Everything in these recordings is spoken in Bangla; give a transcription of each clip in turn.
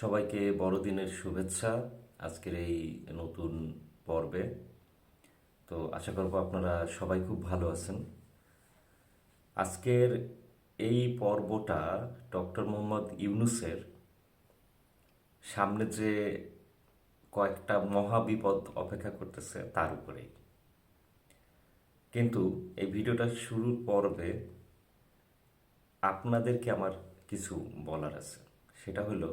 সবাইকে বড়দিনের শুভেচ্ছা আজকের এই নতুন পর্বে। তো আশা করব আপনারা সবাই খুব ভালো আছেন। আজকের এই পর্বটা ডক্টর মোহাম্মদ ইউনুসের সামনে যে কয়েকটা মহাবিপদ অপেক্ষা করতেছে তার উপরেই। কিন্তু এই ভিডিওটা শুরুর পর্বে আপনাদেরকে আমার কিছু বলার আছে। সেটা হলো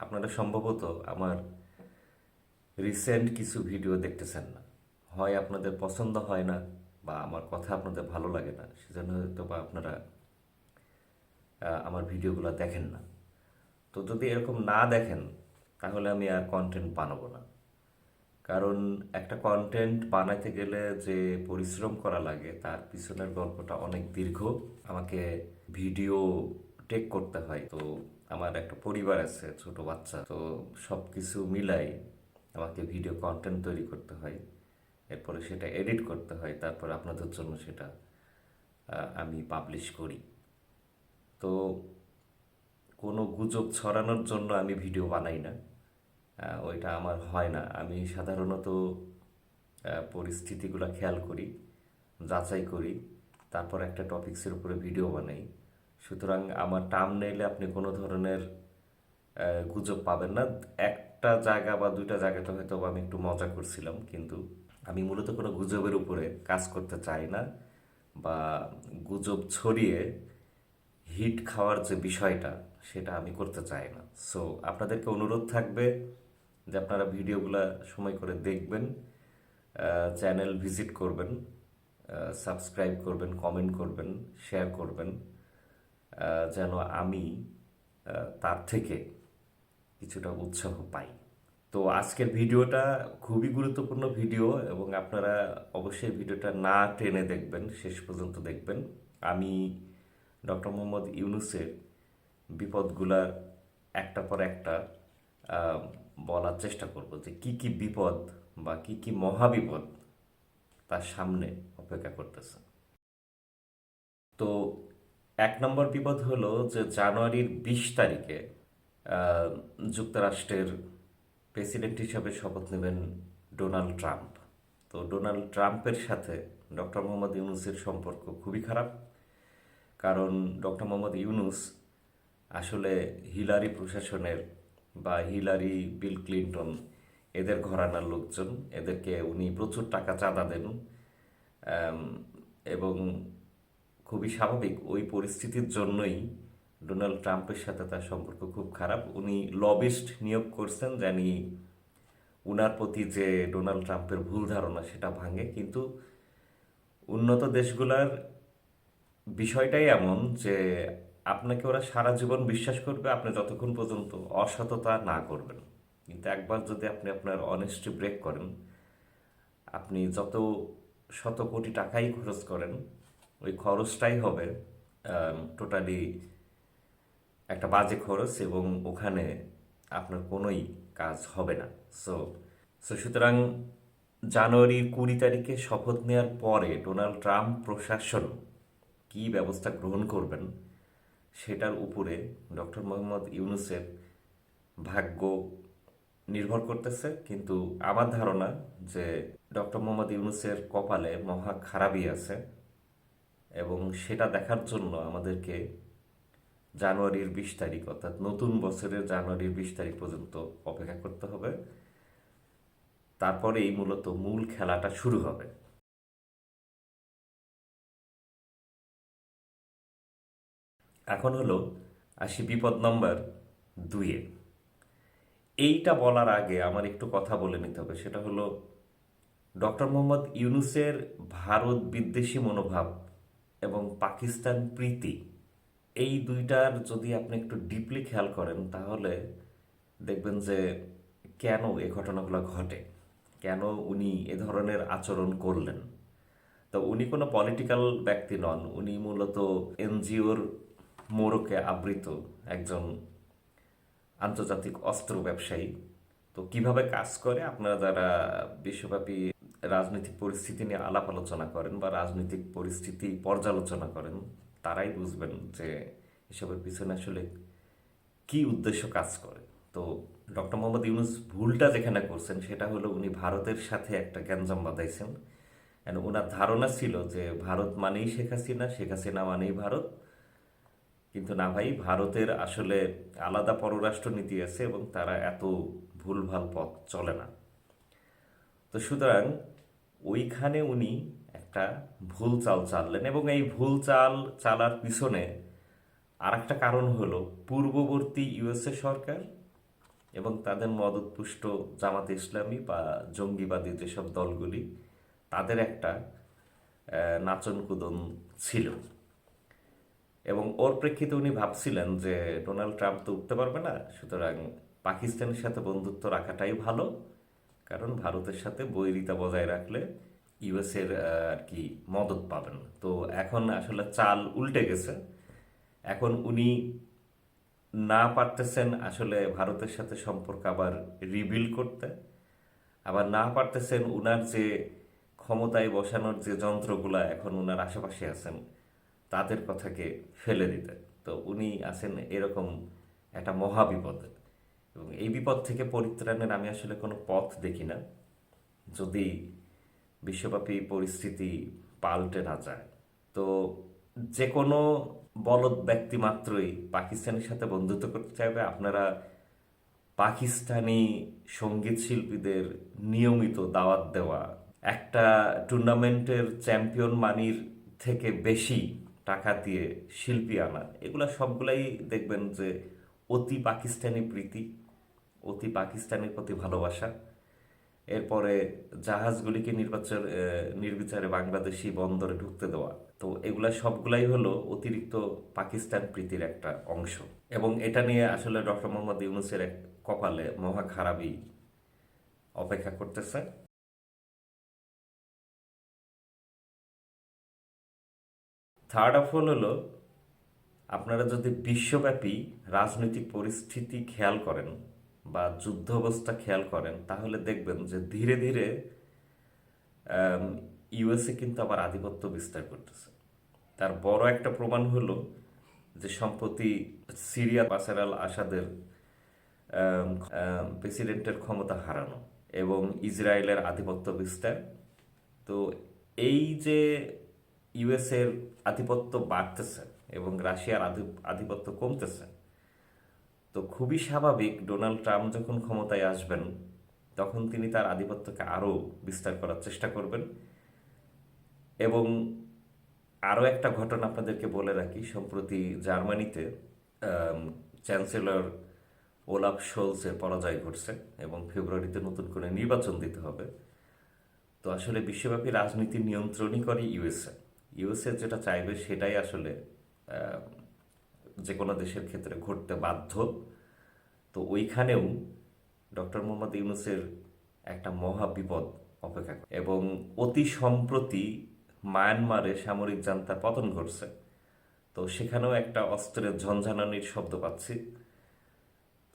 আপনারা সম্ভবত আমার রিসেন্ট কিছু ভিডিও দেখতেছেন না। হয় আপনাদের পছন্দ হয় না বা আমার কথা আপনাদের ভালো লাগে না, সেজন্য হয়তো বা আপনারা আমার ভিডিওগুলো দেখেন না। তো যদি এরকম না দেখেন, তাহলে আমি আর কন্টেন্ট বানাবো না। কারণ একটা কন্টেন্ট বানাইতে গেলে যে পরিশ্রম করা লাগে, তার পিছনের গল্পটা অনেক দীর্ঘ। আমাকে ভিডিও টেক করতে হয়, তো আমার একটা পরিবার আছে, ছোট বাচ্চা। তো সব কিছু মিলাই আমাকে ভিডিও কন্টেন্ট তৈরি করতে হয়। এরপরে সেটা এডিট করতে হয়, তারপর আপনাদের জন্য সেটা আমি পাবলিশ করি। তো কোনো গুজব ছড়ানোর জন্য আমি ভিডিও বানাই না। ওইটা আমার হয় না। আমি সাধারণত পরিস্থিতিগুলো খেয়াল করি, যাচাই করি, তারপর একটা টপিক্সের উপরে ভিডিও বানাই। সুতরাং আমার টার্ম নেইলে আপনি কোনো ধরনের গুজব পাবেন না। একটা জায়গা বা দুইটা জায়গাতে হয়তো আমি একটু মজা করছিলাম, কিন্তু আমি মূলত কোনো গুজবের উপরে কাজ করতে চাই না বা গুজব ছড়িয়ে হিট খাওয়ার যে বিষয়টা, সেটা আমি করতে চাই না। সো আপনাদেরকে অনুরোধ থাকবে যে আপনারা ভিডিওগুলো সময় করে দেখবেন চ্যানেল ভিজিট করবেন সাবস্ক্রাইব করবেন কমেন্ট করবেন শেয়ার করবেন। যেন আমি তার থেকে কিছুটা উৎসাহ পাই। তো আজকের ভিডিওটা খুবই গুরুত্বপূর্ণ ভিডিও এবং আপনারা অবশ্যই ভিডিওটা না টেনে দেখবেন, শেষ পর্যন্ত দেখবেন। আমি ডক্টর মোহাম্মদ ইউনুসের বিপদগুলার একটা পর একটা বলার চেষ্টা করব যে কি কি বিপদ বা কি কি মহাবিপদ তার সামনে অপেক্ষা করতেছে। তো এক নম্বর বিপদ হলো যে জানুয়ারির বিশ তারিখে যুক্তরাষ্ট্রের প্রেসিডেন্ট হিসাবে শপথ নেবেন ডোনাল্ড ট্রাম্প। তো ডোনাল্ড ট্রাম্পের সাথে ডক্টর মোহাম্মদ ইউনুসের সম্পর্ক খুবই খারাপ, কারণ ডক্টর মোহাম্মদ ইউনুস আসলে হিলারি প্রশাসনের বা হিলারি বিল ক্লিন্টন, এদের ঘরানার লোকজন। এদেরকে উনি প্রচুর টাকা চাঁদা দেন এবং খুবই স্বাভাবিক ওই পরিস্থিতির জন্যই ডোনাল্ড ট্রাম্পের সাথে তার সম্পর্ক খুব খারাপ। উনি লবিস্ট নিয়োগ করছেন, জানি উনার প্রতি যে ডোনাল্ড ট্রাম্পের ভুল ধারণা সেটা ভাঙে, কিন্তু উন্নত দেশগুলার বিষয়টাই এমন যে আপনাকে ওরা সারা জীবন বিশ্বাস করবে, আপনি যতক্ষণ পর্যন্ত অসততা না করবেন। কিন্তু একবার যদি আপনি আপনার অনেস্টি ব্রেক করেন, আপনি যত শত কোটি টাকাই খরচ করেন ওই খরচটাই হবে টোটালি একটা বাজে খরচ এবং ওখানে আপনার কোনোই কাজ হবে না। সো সো সুতরাং জানুয়ারির কুড়ি তারিখে শপথ নেওয়ার পরে ডোনাল্ড ট্রাম্প প্রশাসন কী ব্যবস্থা গ্রহণ করবেন সেটার উপরে ডক্টর মোহাম্মদ ইউনুসের ভাগ্য নির্ভর করতেছে। কিন্তু আমার ধারণা যে ডক্টর মোহাম্মদ ইউনুসের কপালে মহা খারাপই আছে। এবং সেটা দেখার জন্য আমাদেরকে জানুয়ারির বিশ তারিখ, অর্থাৎ নতুন বছরের জানুয়ারির বিশ তারিখ পর্যন্ত অপেক্ষা করতে হবে। তারপরেই মূলত মূল খেলাটা শুরু হবে। এখন হলো আসি বিপদ নম্বর দুইয়ে। এইটা বলার আগে আমার একটু কথা বলে নিতে হবে। সেটা হলো ডক্টর মোহাম্মদ ইউনুসের ভারত বিদ্বেষী মনোভাব এবং পাকিস্তান প্রীতি, এই দুইটার যদি আপনি একটু ডিপলি খেয়াল করেন, তাহলে দেখবেন যে কেন এ ঘটনাগুলো ঘটে? কেন উনি এ ধরনের আচরণ করলেন? তো উনি কোনো পলিটিক্যাল ব্যক্তি নন, উনি মূলত এনজিওর মোড়কে আবৃত একজন আন্তর্জাতিক অস্ত্র ব্যবসায়ী। তো কীভাবে কাজ করে? আপনারা যারা বিশ্বব্যাপী রাজনৈতিক পরিস্থিতি নিয়ে আলাপ আলোচনা করেন বা রাজনৈতিক পরিস্থিতি পর্যালোচনা করেন, তারাই বুঝবেন যে এসবের পিছনে আসলে কি উদ্দেশ্য কাজ করে। তো ডক্টর মোহাম্মদ ইউনুস ভুলটা যেখানে করছেন, সেটা হলো উনি ভারতের সাথে একটা গ্যাঞ্জাম বাঁধাইছেন। And ওনার ধারণা ছিল যে ভারত মানেই শেখ হাসিনা শেখ হাসিনা মানেই ভারত। কিন্তু না ভাই, ভারতের আসলে আলাদা পররাষ্ট্র নীতি আছে এবং তারা এত ভুলভাল পথ চলে না। তো সুতরাং ওইখানে উনি একটা ভুল চাল চাললেন এবং এই ভুল চাল চালার পিছনে আর একটা কারণ হলো পূর্ববর্তী ইউএসএ সরকার এবং তাদের মদতপুষ্ট জামাতে ইসলামী বা জঙ্গিবাদী যেসব দলগুলি, তাদের একটা নাচন কুদন ছিল। এবং ওর প্রেক্ষিতে উনি ভাবছিলেন যে ডোনাল্ড ট্রাম্প তো উঠতে পারবে না, সুতরাং পাকিস্তানের সাথে বন্ধুত্ব রাখাটাই ভালো। কারণ ভারতের সাথে বৈরিতা বজায় রাখলে ইউএসের আর কি মদত পাবেন। তো এখন আসলে চাল উল্টে গেছে। এখন উনি না পারতেছেন আসলে ভারতের সাথে সম্পর্ক আবার রিবিল করতে। আবার না পারতেছেন উনার যে ক্ষমতায় বসানোর যে যন্ত্রগুলা এখন উনার আশেপাশে আছেন, তাদের কথাকে ফেলে দিতে। তো উনি আছেন এরকম একটা মহা বিপদে এবং এই বিপদ থেকে পরিত্রাণের আমি আসলে কোনো পথ দেখি না। যদি বিশ্বব্যাপী পরিস্থিতি পাল্টে না যায়, তো যে কোনো বলদ ব্যক্তি মাত্রই পাকিস্তানের সাথে বন্ধুত্ব করতে চাইবে। আপনারা পাকিস্তানি সংগীত শিল্পীদের নিয়মিত দাওয়াত দেওয়া, একটা টুর্নামেন্টের চ্যাম্পিয়ন মানির থেকে বেশি টাকা দিয়ে শিল্পী আনা, এগুলা সবগুলাই দেখবেন যে অতি পাকিস্তানি প্রীতি। অতি পাকিস্তানের প্রতি ভালোবাসা। এরপরে জাহাজগুলিকে নির্বাচন নির্বিচারে বাংলাদেশি বন্দরে ঢুকতে দেওয়া। তো এগুলা সবগুলাই হলো অতিরিক্ত পাকিস্তান প্রীতির একটা অংশ। এবং এটা নিয়ে আসলে ডক্টর মোহাম্মদ ইউনুসের এক কপালে মহা খারাপই অপেক্ষা করতেছে। থার্ড অফ অল হলো, আপনারা যদি বিশ্বব্যাপী রাজনৈতিক পরিস্থিতি খেয়াল করেন বা যুদ্ধ অবস্থা খেয়াল করেন, তাহলে দেখবেন যে ধীরে ধীরে ইউএসএ কিন্তু আবার আধিপত্য বিস্তার করতেছে। তার বড় একটা প্রমাণ হলো যে সম্প্রতি সিরিয়া বাসার আল আসাদের প্রেসিডেন্টের ক্ষমতা হারানো এবং ইসরায়েলের আধিপত্য বিস্তার। তো এই যে ইউএসের আধিপত্য বাড়তেছে এবং রাশিয়ার আধিপত্য কমতেছে তো খুবই স্বাভাবিক ডোনাল্ড ট্রাম্প যখন ক্ষমতায় আসবেন, তখন তিনি তার আধিপত্যকে আরও বিস্তার করার চেষ্টা করবেন। এবং আরও একটা ঘটনা আপনাদেরকে বলে রাখি, সম্প্রতি জার্মানিতে চ্যান্সেলর ওলাফ শোলসের পরাজয় ঘটছে এবং ফেব্রুয়ারিতে নতুন করে নির্বাচন দিতে হবে। তো আসলে বিশ্বব্যাপী রাজনীতি নিয়ন্ত্রণই করে ইউএসএ। ইউএসএ যেটা চাইবে সেটাই আসলে যে কোনো দেশের ক্ষেত্রে ঘটতে বাধ্য। তো ওইখানেও ডক্টর মোহাম্মদ ইউনুসের একটা মহা বিপদ অপেক্ষা। এবং অতি সম্প্রতি মায়ানমারে সামরিক জান্তার পতন ঘটছে। তো সেখানেও একটা অস্ত্রের ঝঞ্ঝানানির শব্দ পাচ্ছি।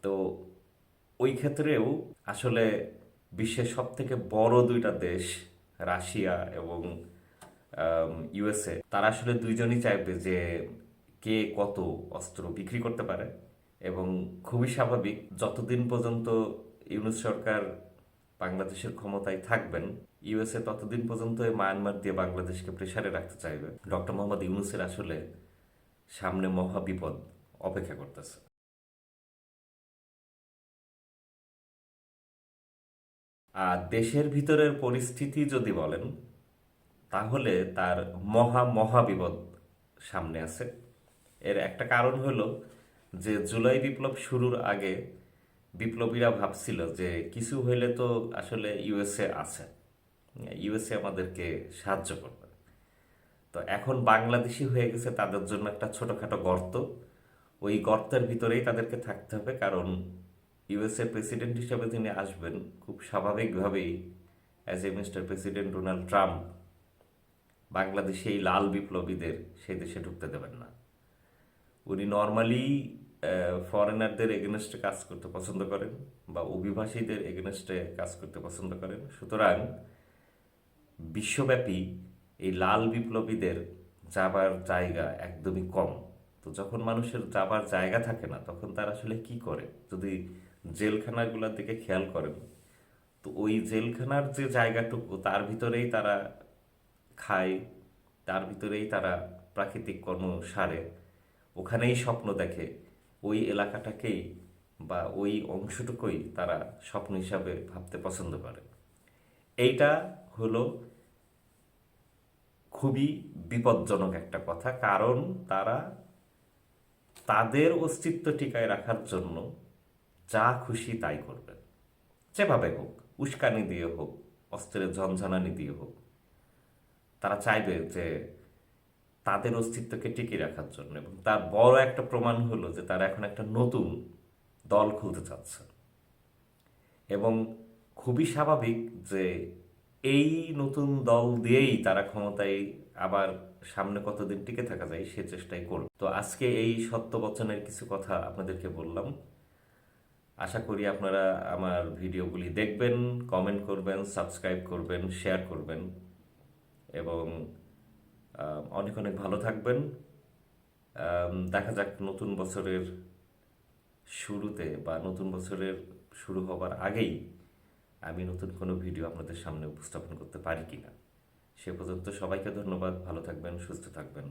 তো ওই ক্ষেত্রেও আসলে বিশ্বের সব থেকে বড় দুইটা দেশ, রাশিয়া এবং ইউএসএ, তারা আসলে দুইজনই চাইবে যে কে কত অস্ত্র বিক্রি করতে পারে এবং খুবই স্বাভাবিক, যতদিন পর্যন্ত ইউনুস সরকার বাংলাদেশের ক্ষমতায় থাকবেন, ইউএসএ ততদিন পর্যন্ত মায়ানমার দিয়ে বাংলাদেশকে প্রেসারে রাখতে চাইবে। ডক্টর মোহাম্মদ ইউনুসের আসলে সামনে মহা বিপদ অপেক্ষা করতেছে। আর দেশের ভিতরের পরিস্থিতি যদি বলেন, তাহলে তার মহা মহা বিপদ সামনে আছে। এর একটা কারণ হলো যে জুলাই বিপ্লব শুরুর আগে বিপ্লবীরা ভাবছিল যে কিছু হইলে তো আসলে ইউএসএ আছে। ইউএসএ আমাদেরকে সাহায্য করবে। তো এখন বাংলাদেশি হয়ে গেছে তাদের জন্য একটা ছোটোখাটো গর্ত। ওই গর্তের ভিতরেই তাদেরকে থাকতে হবে কারণ ইউএসএ প্রেসিডেন্ট হিসেবে তিনি আসবেন, খুব স্বাভাবিকভাবেই as a mister president Donald Trump বাংলাদেশে এই লাল বিপ্লবীদের সেই দেশে ঢুকতে দেবেন না। উনি নর্মালি ফরেনারদের এগেনস্টে কাজ করতে পছন্দ করেন বা অভিবাসীদের এগেনস্টে কাজ করতে পছন্দ করেন। সুতরাং বিশ্বব্যাপী এই লাল বিপ্লবীদের যাবার জায়গা একদমই কম। তো যখন মানুষের যাবার জায়গা থাকে না, তখন তারা আসলে কি করে? যদি জেলখানাগুলোর দিকে খেয়াল করেন, তো ওই জেলখানার যে জায়গাটুকু, তার ভিতরেই তারা খায়, তার ভিতরেই তারা প্রাকৃতিক কর্ম সারে। ওখানেই স্বপ্ন দেখে। ওই এলাকাটাকেই বা ওই অংশটুকুই তারা স্বপ্ন হিসাবে ভাবতে পছন্দ করে। এইটা হলো খুবই বিপজ্জনক একটা কথা, কারণ তারা তাদের অস্তিত্ব টিকায় রাখার জন্য যা খুশি তাই করবে। যেভাবে হোক, উস্কানি দিয়ে হোক অস্ত্রের ঝনঝনানি দিয়ে হোক, তারা চাইবে যে তাদের অস্তিত্বকে টিকিয়ে রাখার জন্য। এবং তার বড় একটা প্রমাণ হলো যে তারা এখন একটা নতুন দল খুলতে চাচ্ছে। এবং খুবই স্বাভাবিক যে এই নতুন দল দিয়েই তারা ক্ষমতায় আবার সামনে কতদিন টিকে থাকা যায় সে চেষ্টাই করবে। তো আজকে এই সত্য বচনের কিছু কথা আপনাদেরকে বললাম। আশা করি আপনারা আমার ভিডিওগুলি দেখবেন কমেন্ট করবেন সাবস্ক্রাইব করবেন শেয়ার করবেন। এবং অনেক অনেক ভালো থাকবেন। দেখা যাক নতুন বছরের শুরুতে বা নতুন বছরের শুরু হবার আগেই আমি নতুন কোনো ভিডিও আপনাদের সামনে উপস্থাপন করতে পারি কিনা। সে পর্যন্ত সবাইকে ধন্যবাদ, ভালো থাকবেন, সুস্থ থাকবেন।